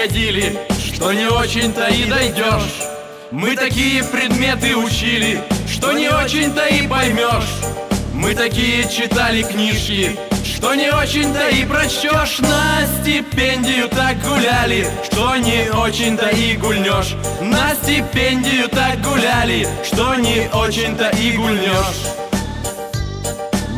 ходили, что не очень-то и дойдешь. Мы такие предметы учили, что не очень-то и поймешь. Мы такие читали книжки, что не очень-то и прочтешь. На стипендию так гуляли, что не очень-то и гульнешь. На стипендию так гуляли, что не очень-то и гульнешь.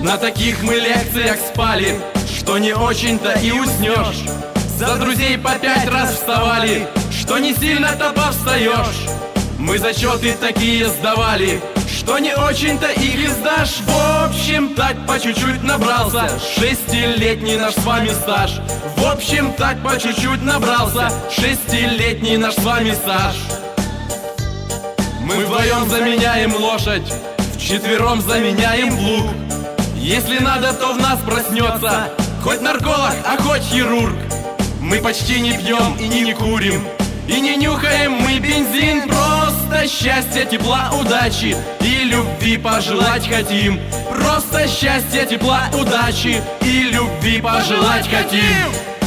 На таких мы лекциях спали, что не очень-то и уснешь. За друзей по пять раз вставали, что не сильно-то повстаешь. Мы зачеты такие сдавали, что не очень-то их и сдашь. В общем, так по чуть-чуть набрался шестилетний наш с вами стаж. В общем, так по чуть-чуть набрался шестилетний наш с вами стаж. Мы вдвоем заменяем лошадь, вчетвером заменяем плуг. Если надо, то в нас проснется Хоть нарколог, а хоть хирург Мы почти не пьем и не курим И не нюхаем мы бензин. Просто счастья, тепла, удачи И любви пожелать хотим. Просто счастья, тепла, удачи И любви пожелать хотим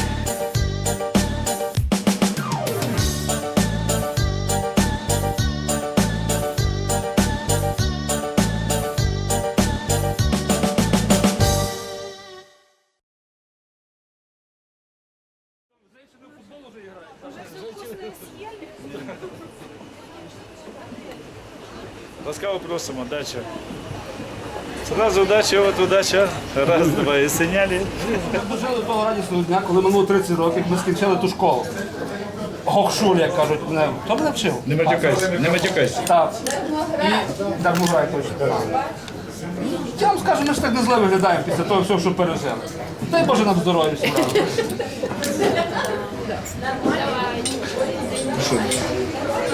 Ласкаво просимо, дача. Сразу от удача. Раз, два, і синяли. Ми дожили того радісного дня, коли минуло 30 років, ми скінчили ту школу. Гокшур, як кажуть, мене. Хто мене вчив? Не матюкайся, не матюкайся. Так. І Дармуграй точно. Я вам скажу, ми ж так не зле виглядаємо після того всього, що пережили. Дай Боже нам здоров'я всім.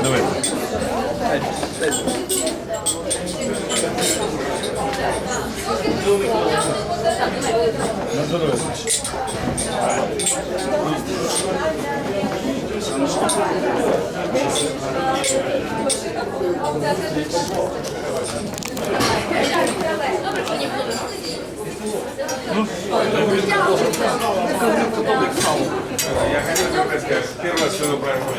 Давай. На здоров'я. Я хотел только сказать, первый раз сюда проходит,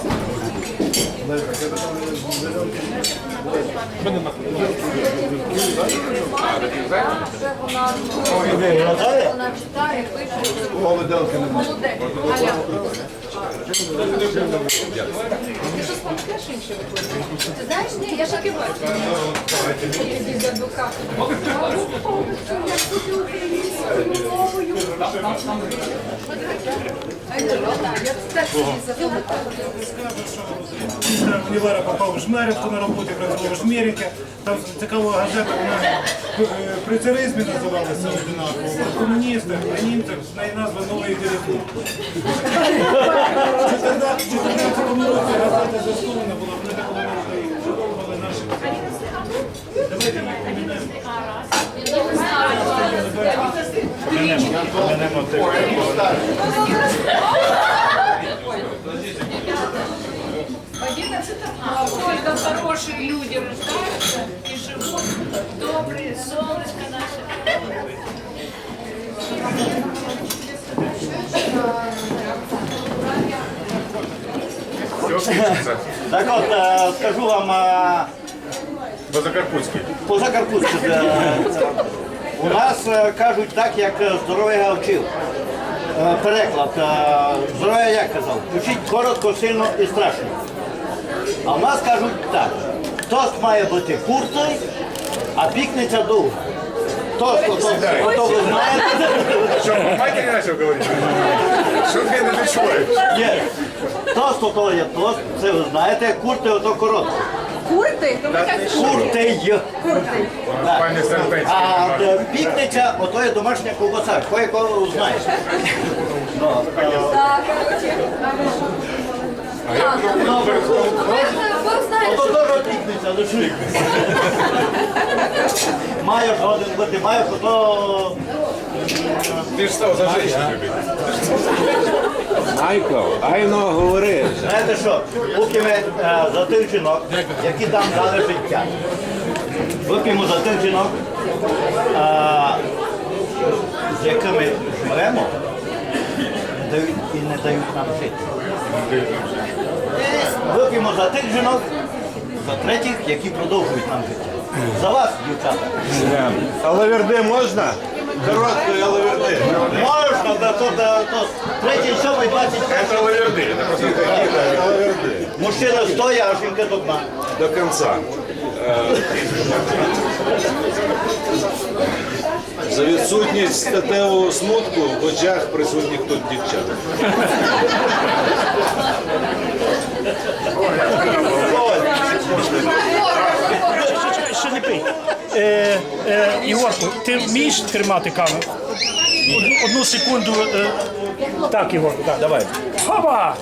Вона читає, пише. Молоделка. Аля. Ти щось пам'ятаєш інше знаєш, ні, я ж бачу. Я. Універа попав в на роботі, працював в Жмерівці. Там цікава газета, вона е, при царизмі називалася одинаково. Німців, з неї назва новий телефон. В 14 році газета заснована була, вони так вони задовбали наші. Давайте ми поміняємо. Помінемо, помінемо тих. Сколько хороших люди рождаются и живут. Добрые, солнышко наше. Все случится. Так от, е, скажу вам Позакарпутский. по Закарпутську. е, У нас е, кажуть так, як е, здоров'я вчив. Е, Переклад. Здоров'я як казав? Вчить коротко, сильно і страшно. А в нас кажуть так. Тост має бути куртий, а пікниця довга. Тост, ото, ото ви знаєте. Что, по матери начал говорить? Что ты не чуешь? Є. Тост ото є тост, це ви знаєте, курти ото коротко. Курти? Куртий. Пане Старпенський. А е, пікниця, ото є домашня ковбаса, кое кого знаєш. Ну, е, Так, коротше. ну, Бог знає, Ото теж пікниця, ну що? Маєш один бути, маєш ото Ти ж став за любити. Майкл, айно говори. Знаєте що, поки ми е, за тих жінок, які там дали життя, вип'ємо за тих жінок, е, з якими живемо, дають і не дають нам жити. Вип'ємо за тих жінок, за третіх, які продовжують нам життя. За вас, дівчата. Алаверди можна? Короткої алаверди. Можна, да, то, да, то третій, сьомий, двадцять Це алаверди, це просто такі алаверди. Мужчина стоя, а жінка дна. До кінця. За відсутність статевого смутку в очах присутніх тут дівчат. Ще не. Е, е, Ігорку, ти вмієш тримати камеру? Одну, одну секунду. Е, так, Ігорку, так. Давай. Хоба!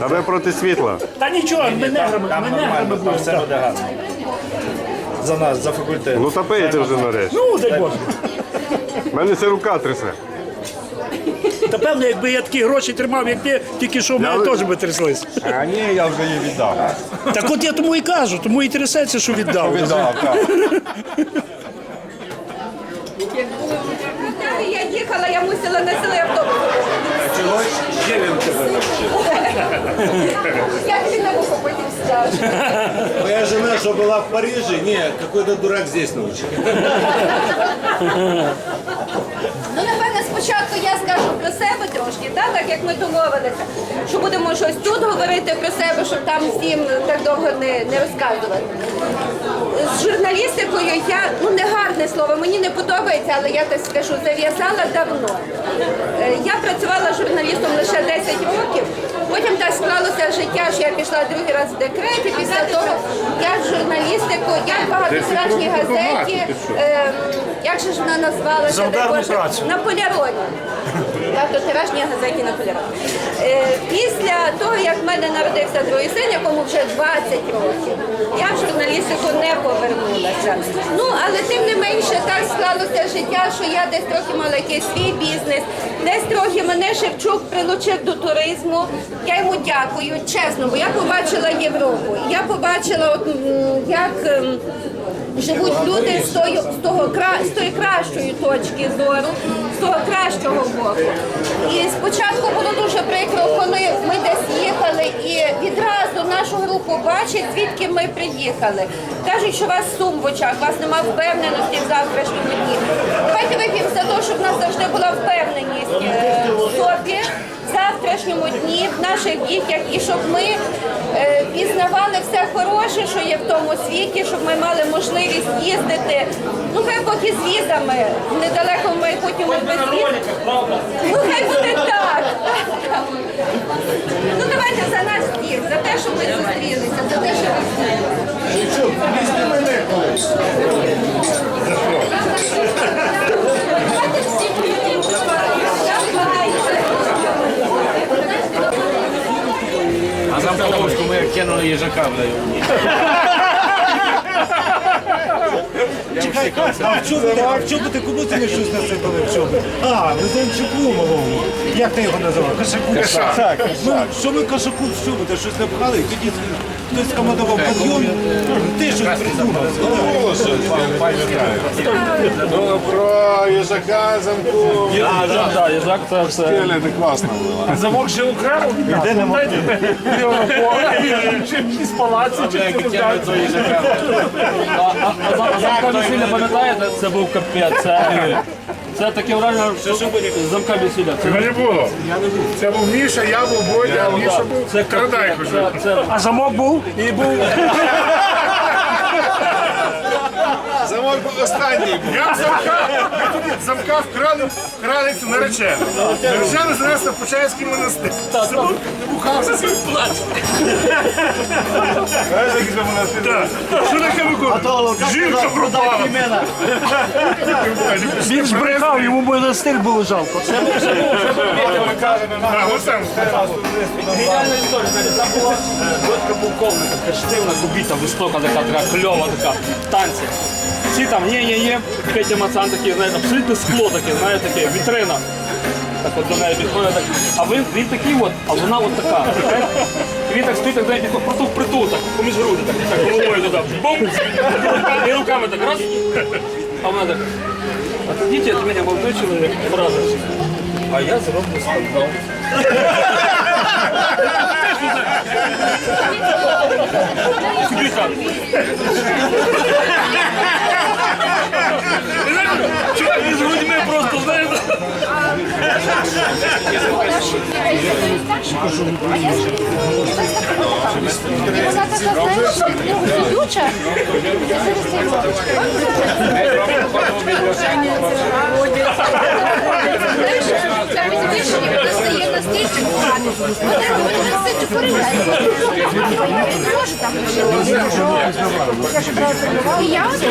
А ви проти світла. Та нічого, ми неграми, ми неграми будемо. так. За нас, за факультет. Ну та пийте вже нарешті. Ну, дай Боже. У мене це рука трясе. Та певно, якби я такі гроші тримав, як ти, тільки що в мене теж би тряслись. А ні, я вже її віддав. Так от я тому і кажу, тому і трясеться, що віддав. Віддав, так. Я їхала, я мусила на село автобус. Чого ще він тебе навчив? Я тобі на вухо потім скажу. Моя жена, что была в Париже, не, какой-то дурак здесь научил. Ну, напевне, спочатку я скажу про себе трошки, так, так як ми домовилися, що будемо щось тут говорити про себе, щоб там всім так довго не, не розказувати. З журналістикою я, ну не гарне слово, мені не подобається, але я так скажу, зав'язала давно. Е, Я працювала журналістом лише 10 років. Потім так склалося життя, що я пішла другий раз в декрет, і після того я в журналістику, я в багатотиражній газеті, е, як же ж вона назвалася, Боже, працю. На поляроні. Багатотиражній газеті на поляроні. Е, після того, як в мене народився другий син, якому вже 20 років, я в журналістику не повернулася. Ну, але тим не менше так склалося життя, що я десь трохи мала якийсь свій бізнес, десь трохи мене Шевчук прилучив до туризму. Я йому дякую, чесно, бо я побачила Європу. Я побачила, от, як. ем, живуть люди з, тою, з, того, з тої кращої точки зору, з того кращого боку. І спочатку було дуже прикро, коли ми десь їхали і відразу нашу групу бачать, звідки ми приїхали. Кажуть, що у вас сум в очах, у вас немає впевненості в завтрашньому дні. Давайте вип'ємо за те, щоб в нас завжди була впевненість е, в собі в завтрашньому дні, в наших дітях, і щоб ми е, пізнавали все хороше, що є в тому світі, щоб ми мали можливість їздити, ну хай поки з візами, в недалекому майбутньому без віз. Ну хай буде так. Ну давайте за нас всіх, за те, що ми зустрілися, за те, що ви всі. Давайте всі будемо. Давайте. А за Половську кинули їжака в даю. Чекай, а в чому ти, а в чому ти, кому ти не щось насипали в чому? А, Лизенчуку малому. Як ти його називав? Кашаку? Так, Ну, що ми кашаку в чому? Ти щось не і Тоді хтось командував бульйон. Ти щось придумав. Ну, про їжака замку. Так, їжак це все. Це класно було. Замок же окремо від Де не можна? Чи з палаці, чи кинули цього їжака. А замка весілля, пам'ятаєте, це був капець. Це, це таке враження, що з замками сидять. Це не було. Це був Міша, я був Бодя, а Міша був це Крадай це, це, А замок був? і був Був останній. Я замка, ми тоді замка вкрали, вкрали цю наречену. Наречену занесли в Почаївський монастир. Замок бухався свій плач. Знаєш, який це монастир? Що таке виходить? Жінка пропала. Він збрехав, йому монастир було жалко. Це А, ось там. геніальна історія. Там була е, дочка полковника, така кубіта, висока, така, така кльова, така в танці. Всі там ні-ні-ні, Петя Мацан такий, знаєте, абсолютно скло таке, знаєте, таке, вітрина. Так от до неї підходить, так. а він, він такий от, а вона от така. І він так стоїть, так знаєте, просто в притул, так, поміж груди, так, так, головою туди, бум, і руками так, раз, а вона так, отойдите от меня, молодой человек, брата. А я зроблю скандал. Тихо. Чувак Eu acho que... Вона така, знаєш, ведюча. Та розумієш, ніхто стає на стільці купати. Вона робить на ситі перегляд. Може там І я от з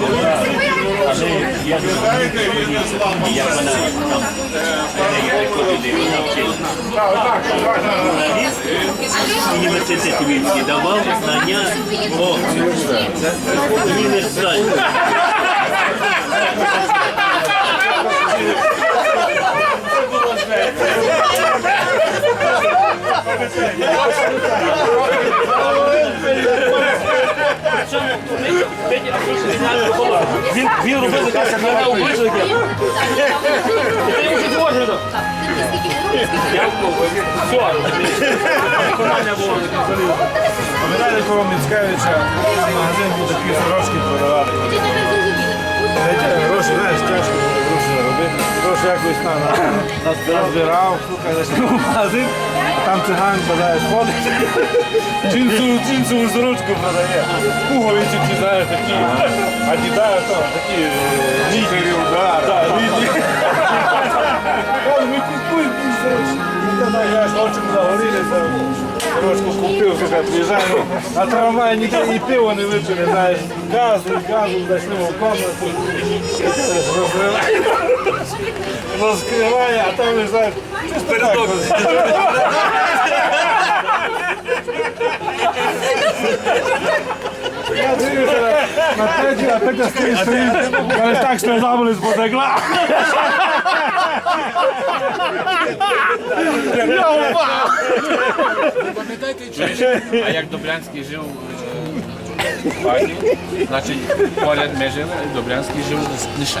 нею а так ось на ситі. Знаєте, вибачте, але я не знаю, як вона там приходили, вона вчила. Університет Вінський давав знання по універсальному. Він, він робив таке, не обличчя таке. Ти йому щось можеш. Пам'ятаєте, кого Міцкевича магазин буде такі сорочки продавати. Гроші, знаєш, тяжко гроші якось назбирав, слухай, в магазин, а там циган бажає ходить. Джинсову, джинсову сорочку продає. Пуговиці, ті, знаєш, такі. А дідає то, такі удари. Так, літері. Ми купуємо ті сорочки. І тоді я ж очі загорілися. Сорочку купив, приїжджаю ну, на трамвай, ніде ні пиво не випили, знаєш, газу, газу, зайшли в комнату. Розкриває. А там, чисто так. Я дивлюся на Петю, а Петя стоїть, стоїть. Каже, так сльоза були потекла. Я упав. А як Добрянський жив е, в Пані, значить поряд ми жили, Добрянський жив не ще.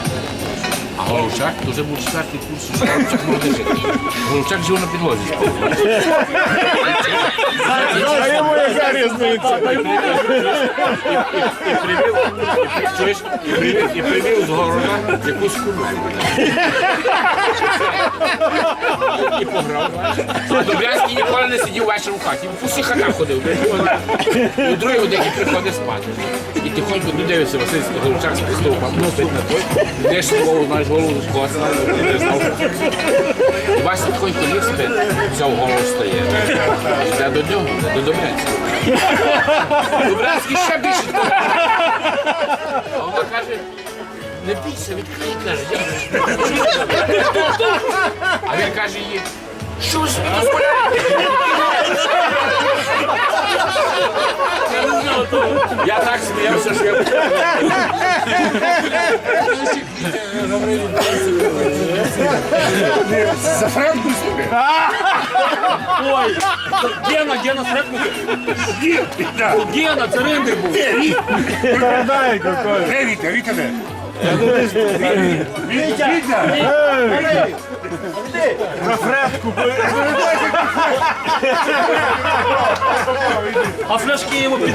А Головчак то вже був четвертий курс, що Головчак може жити. Головчак жив на підлозі. А йому яка різниця? І привів, і, чуєш, і привів, і привів з города якусь куру. І пограв. А Добрянський ніколи не сидів вечором в хаті. По всіх хатах ходив. І у другій годині приходить спати. І тихонько дивиться Васильський Голубчак з ну, стоїть на той, йдеш голову, знаєш, голову коса, не знав. І Вася тихонько ліг спить, взяв голову стає. І йде до нього, до Добрянського. Добрянський ще більше. А вона каже, не бійся, відкрий, каже, я А він каже їй, що ви дозволяєте? Я так сміявся, що я За Франку. Ой, Гена, Гена Срекнути. Гена, це ринник був. Де Вітя? Вітя де? Вітя! Вітя! На фредку. А фляшки йому під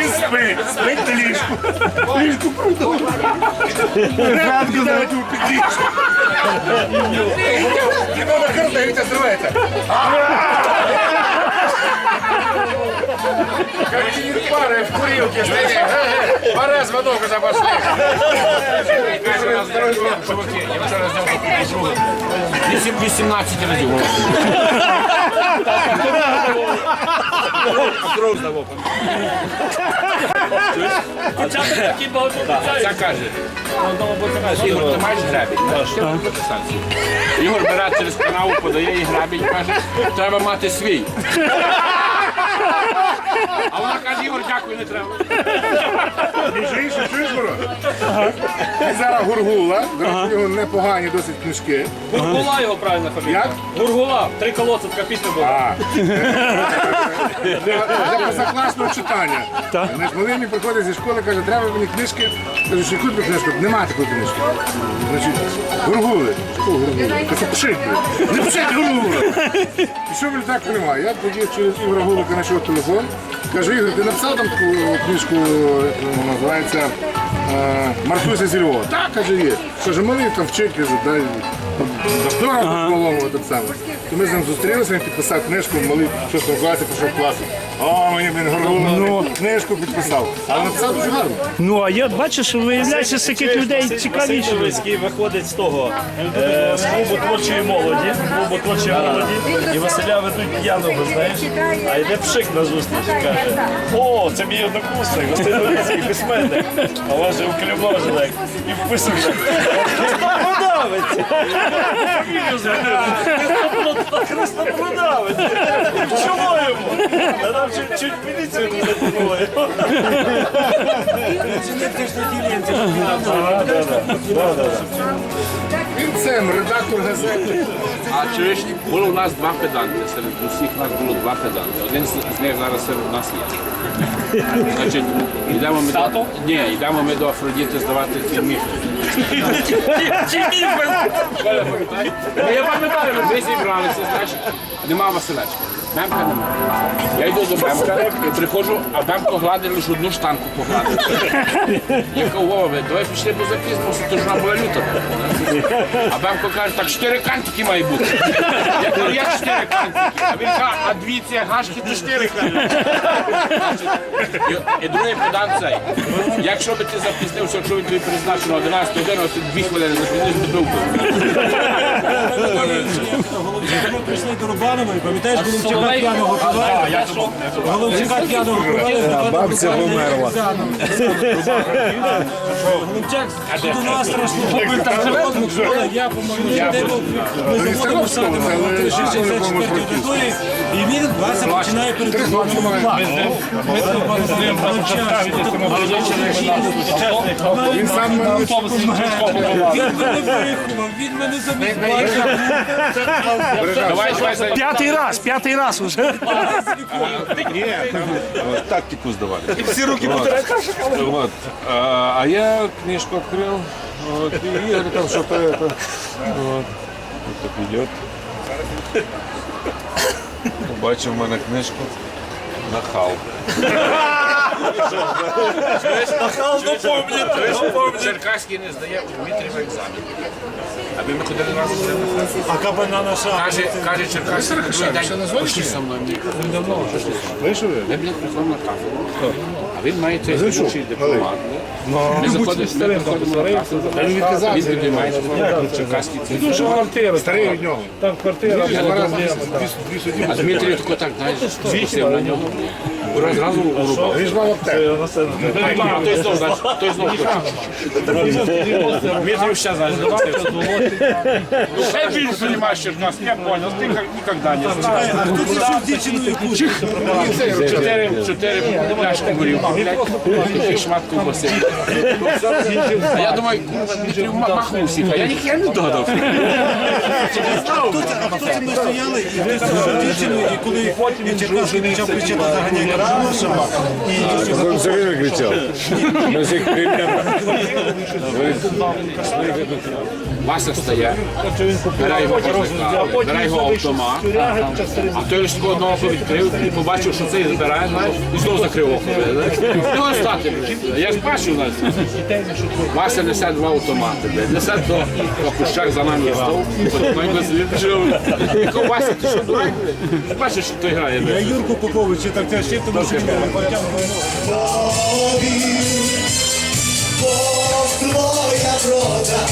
Він спить, спить на ліжку. Ліжку продав. Франку навіть у під ліжку. Його на Вітя зривається. Какие пары в курилке стоят. Пора звонок уже пошли. Я вчора зняв таку подругу. 18 разів. Кров здавав. Початок такий багатообіцяючий. Ця каже. Ігор, ти маєш грабінь? Ігор бере через канаву, подає їй грабінь, каже, треба мати свій. А вона каже, Ігор, дякую, не треба. Чуєш? Він зараз Гургула, до речі, нього непогані досить книжки. Гургула його правильна фамілія. Як? Гургула. Три колодці, така пісня була. А. Для для позакласного читання. Знаєш, малий мені приходить зі школи, каже, треба мені книжки. Кажу, що яку тобі книжку? Нема такої книжки. Значить, гургули. Що гургули? Це блядь. Не пишіть гургули. І що мені так немає? Я тоді через Ігора Гулика знайшов телефон. Кажу, Ігор, ти написав там таку книжку, як вона називається Мартуся зі Львова? Так, каже, є. Каже, малий там вчить, каже, дай здорово по-малому так само. То ми з ним зустрілися, він підписав книжку, малий в шостому класі пішов класу. О, мені він горгуло книжку підписав. Але написав дуже гарно. Ну а я бачиш, виявляється, з таких людей цікавіше. Василь виходить з того, е, з клубу творчої молоді, клубу творчої молоді, і Василя ведуть п'яного, знаєш, а йде пшик на зустріч і каже, о, це мій однокурсник, Василь Новицький, письменник, а у вас же уклюможник, і вписує. Христопродавець! Фамілію згадав. Христопродавець! Чому йому? А там чуть, чуть міліцію не затягнули. Він це редактор газети. А чуєш, було у нас два педанти. Серед усіх нас було два педанти. Один з них зараз серед нас є. Значить, йдемо ми до... Ні, йдемо ми до Афродіти здавати ці міфи. Чи міфи? Я пам'ятаю, ми зібралися, знаєш, нема Василечка. Мемка нема. Я йду до Мемка, приходжу, а Мемко гладить лише одну штанку погладить. Я кажу, Вова, давай пішли по записку, то ж вона була люта. А Мемко каже, так чотири кантики має бути. Я кажу, я чотири кантики. А він каже, а дві ці гашки, то чотири кантики. І, і другий педант цей. Якщо би ти запізнився, якщо він тобі призначено 11 годину, ти дві хвилини запізнився, добив би. Ми прийшли до Рубанової, пам'ятаєш, Соловей- п'яного А, провели? я що? Головчака п'яного провели. Бабця померла. Головчак до нас страшно побив. там живе? Я, по-моєму, ми заводимо садимо але в школи, по-моєму, 64 території, і він Вася починає передавати. Він сам мене виховав, він мене давай. П'ятий раз, п'ятий раз уже. тактику сдавали. И все руки вот. А, а книжку открыл, вот, и Игорь там что-то это, вот, вот так идет. Бачив в мене книжку. Нахал. Нахал напомнить. Черкаський не здає у Дмитрієва екзамен. Аби ми ходили разом з ним. А кабана на шаг. Каже, каже Черкаський, другий день пішли со мною. Він давно вже він? Ми, блядь, приходимо на кафедру. А маєте має цей ведучий дипломат. Ми заходимо, ми приходимо на кафедру. Він підіймається, Черкаський цей. Дуже квартира. Старий від нього. Там квартира. Дмитрій так, знаєш, на нього. Раз разу урубав. Він ж мав аптеку. А той знов, знаєш, той знов хоче. Дмитрий сейчас, знаешь, Ну, ще більше розумієш, Черкас, я понял, ти ніколи не знаєш. Тут ще дівчину якусь. Чотири, чотири пляшки горілки, блядь, і шмат ковбаси. А я думаю, курва, Дмитрій махнув всіх, а я ніхіра не додав. Тут, ми стояли, і дівчину, і коли Черкаський почав кричати заганяти І Он все время кричал. Мы всех примерно. Вася стає, бере його козака, бере його автомат, а той лише одного око відкрив і побачив, що цей збирає, і знову закрив око. І ось стати. Я ж бачу нас. Вася несе два автомати, несе до кущак за нами стов, потім. Я кажу, Вася, ти що дурак? Бачиш, що той грає. Я. Юрку Поповича так це ще твоя врода,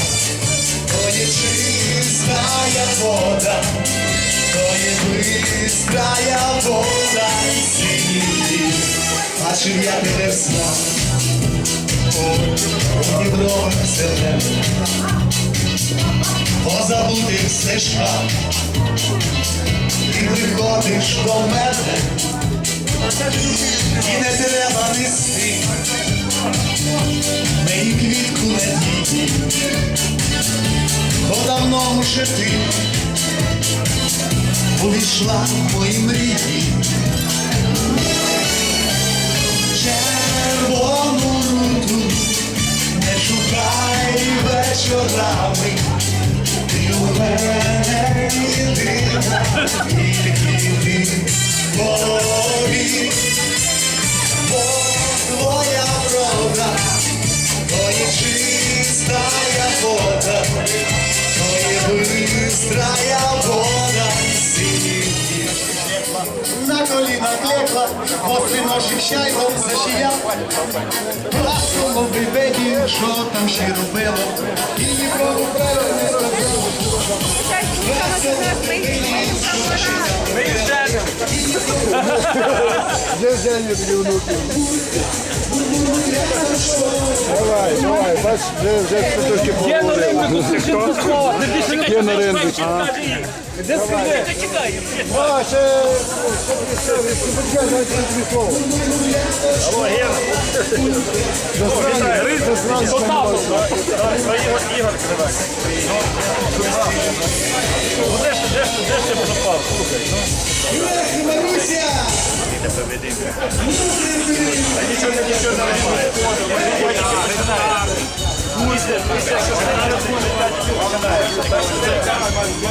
то є чистая вода, то є бистрая вода і синій Бачив я тебе в снах у Дніпрових зелених по забутих стежках Ти приходиш до мене і не треба нести. Мені квітку надії, бо давно вже ти увійшла в мої мрії. Червону руту не шукай вечорами, ти у мене єдина, тільки ти в легла, после ноших чайком зашия. Ласково що там ще робило, і нікому правильно не сказав. Давай, давай, бач, вже, вже трошки Є на ринку, скажи два слова, ти більше Є на ринку. Де скажи? А, ще... Почекай, дайте тобі слово. Алло, Ген. Засранець. Полтаву. Ігор Кривак. Де ж, де ж, де ж ти пропав? Слухай. Ех, Маруся! Нічого нічого не нічого не дайте,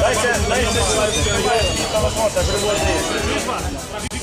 Дайте, дайте, дайте,